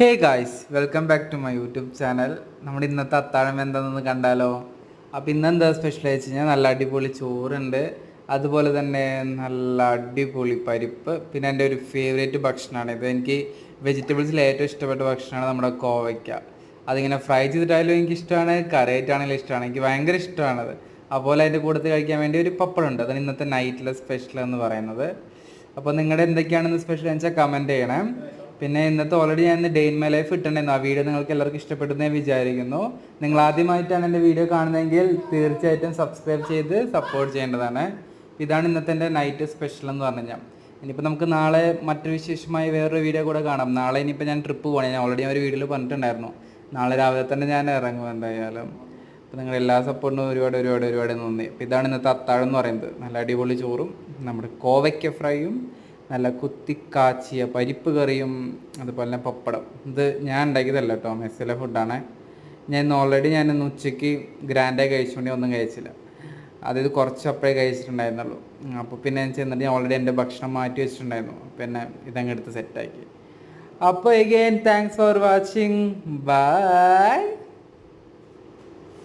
Hey guys welcome back to my YouTube channel നമ്മുടെ ഇന്നത്തെ അത്താഴം എന്താണെന്ന് കണ്ടാലോ? അപ്പോൾ ഇന്നെന്താ സ്പെഷ്യൽ വെച്ച് കഴിഞ്ഞാൽ നല്ല അടിപൊളി ചോറുണ്ട്. അതുപോലെ തന്നെ നല്ല അടിപൊളി പരിപ്പ്. പിന്നെ എന്റെ ഒരു ഫേവറേറ്റ് ഭക്ഷണമാണ്. ഇത് എനിക്ക് വെജിറ്റബിൾസിൽ ഏറ്റവും ഇഷ്ടപ്പെട്ട ഭക്ഷണമാണ് നമ്മുടെ കോവയ്ക്ക. അതിങ്ങനെ ഫ്രൈ ചെയ്തിട്ടായാലും എനിക്ക് ഇഷ്ടമാണ്. കറിയായിട്ടാണെങ്കിലും ഇഷ്ടമാണ്. എനിക്ക് ഭയങ്കര ഇഷ്ടമാണത് അതുപോലെ അതിന്റെ കൂട്ടത്തിൽ കഴിക്കാൻ വേണ്ടി ഒരു പപ്പടമുണ്ട്. അതാണ് ഇന്നത്തെ നൈറ്റിലെ സ്പെഷ്യൽ എന്ന് പറയുന്നത്. അപ്പോൾ നിങ്ങളുടെ എന്തൊക്കെയാണെന്ന് സ്പെഷ്യൽ എന്ന് വെച്ചാൽ കമന്റ് ചെയ്യണേ. പിന്നെ ഇന്നത്തെ ഓൾറെഡി ഞാൻ ഇന്ന് ഡേ ഇൻ മൈ ലൈഫ് ഇട്ടിട്ടുണ്ടായിരുന്നു. ആ വീഡിയോ നിങ്ങൾക്ക് എല്ലാവർക്കും ഇഷ്ടപ്പെട്ടെന്ന് ഞാൻ വിചാരിക്കുന്നു. നിങ്ങൾ ആദ്യമായിട്ടാണ് എന്റെ വീഡിയോ കാണുന്നതെങ്കിൽ തീർച്ചയായിട്ടും സബ്സ്ക്രൈബ് ചെയ്ത് സപ്പോർട്ട് ചെയ്യേണ്ടതാണ്. ഇതാണ് ഇന്നത്തെ എന്റെ നൈറ്റ് സ്പെഷ്യൽ എന്ന് പറഞ്ഞു കഴിഞ്ഞാൽ. ഇനിയിപ്പോൾ നമുക്ക് നാളെ മറ്റൊരു വിശേഷമായി വേറൊരു വീഡിയോ കൂടെ കാണാം. നാളെ ഇനിയിപ്പോൾ ഞാൻ ട്രിപ്പ് പോകണം ഞാൻ ഓൾറെഡി ഒരു വീഡിയോയിൽ പറഞ്ഞിട്ടുണ്ടായിരുന്നു. നാളെ രാവിലെ തന്നെ ഞാൻ ഇറങ്ങും എന്തായാലും. അപ്പോൾ നിങ്ങൾ എല്ലാ സപ്പോർട്ടിനും ഒരുപാട് ഒരുപാട് ഒരുപാട് നന്ദി. അപ്പോൾ ഇതാണ് ഇന്നത്തെ അത്താഴം എന്ന് പറയുന്നത്. നല്ല അടിപൊളി ചോറും നമ്മുടെ കോവയ്ക്ക ഫ്രൈയും നല്ല കുത്തിക്കാച്ചിയ പരിപ്പ് കറിയും അതുപോലെ തന്നെ പപ്പടം. ഇത് ഞാൻ ഉണ്ടാക്കിയതല്ല കേട്ടോ മെസ്സിലെ ഫുഡാണ് ഞാൻ ഇന്ന് ഓൾറെഡി ഞാൻ ഇന്ന് ഉച്ചയ്ക്ക് ഗ്രാൻഡായി കഴിച്ചുകൊണ്ട് ഒന്നും കഴിച്ചില്ല. അതായത് കുറച്ച് അപ്പോഴേ കഴിച്ചിട്ടുണ്ടായിരുന്നുള്ളൂ. അപ്പോൾ പിന്നെ ഞാൻ ചെന്നിട്ട് ഞാൻ ഓൾറെഡി എന്റെ ഭക്ഷണം മാറ്റി വെച്ചിട്ടുണ്ടായിരുന്നു. പിന്നെ ഇതങ്ങ് എടുത്ത് സെറ്റാക്കി അപ്പോൾ again thanks for watching bye